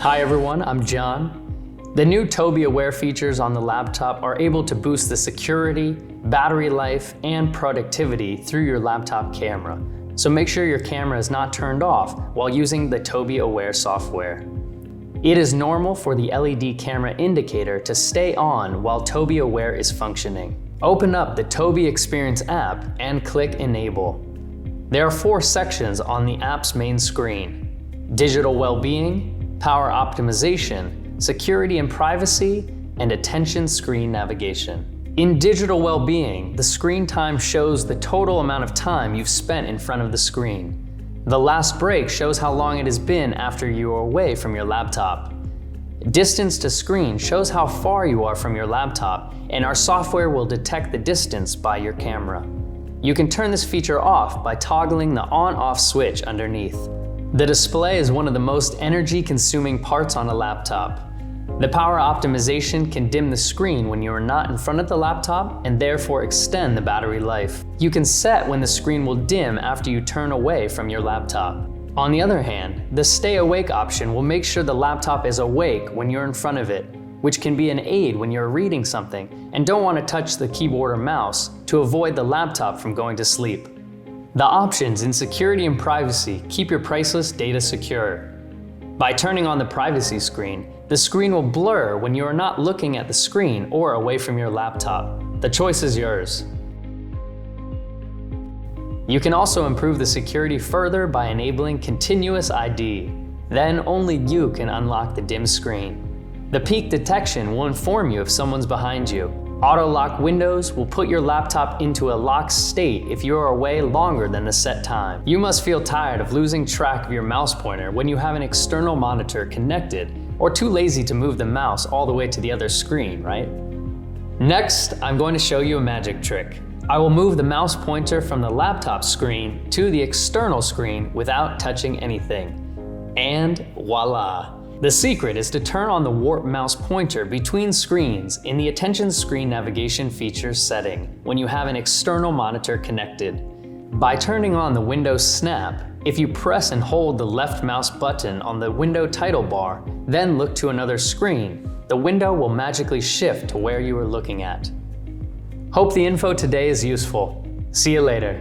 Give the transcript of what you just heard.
Hi everyone, I'm John. The new Toby Aware features on the laptop are able to boost the security, battery life, and productivity through your laptop camera. So make sure your camera is not turned off while using the Toby Aware software. It is normal for the LED camera indicator to stay on while Toby Aware is functioning. Open up the Toby Experience app and click Enable. There are four sections on the app's main screen Digital Well-being, Power Optimization, Security and Privacy, and Attention Screen Navigation. In Digital Well-being, the screen time shows the total amount of time you've spent in front of the screen. The last break shows how long it has been after you are away from your laptop. Distance to screen shows how far you are from your laptop, and our software will detect the distance by your camera. You can turn this feature off by toggling the on-off switch underneath. The display is one of the most energy-consuming parts on a laptop. The power optimization can dim the screen when you are not in front of the laptop and therefore extend the battery life. You can set when the screen will dim after you turn away from your laptop. On the other hand, the stay awake option will make sure the laptop is awake when you're in front of it, which can be an aid when you're reading something and don't want to touch the keyboard or mouse to avoid the laptop from going to sleep. The options in security and privacy keep your priceless data secure. By turning on the privacy screen, the screen will blur when you are not looking at the screen or away from your laptop. The choice is yours. You can also improve the security further by enabling continuous ID. Then only you can unlock the dim screen. The peak detection will inform you if someone's behind you. Auto lock windows will put your laptop into a locked state if you are away longer than the set time. You must feel tired of losing track of your mouse pointer when you have an external monitor connected or too lazy to move the mouse all the way to the other screen, right? Next, I'm going to show you a magic trick. I will move the mouse pointer from the laptop screen to the external screen without touching anything. And voila! The secret is to turn on the warp mouse pointer between screens in the attention screen navigation feature setting when you have an external monitor connected. By turning on the Windows Snap, if you press and hold the left mouse button on the window title bar, then look to another screen, the window will magically shift to where you are looking at. Hope the info today is useful. See you later.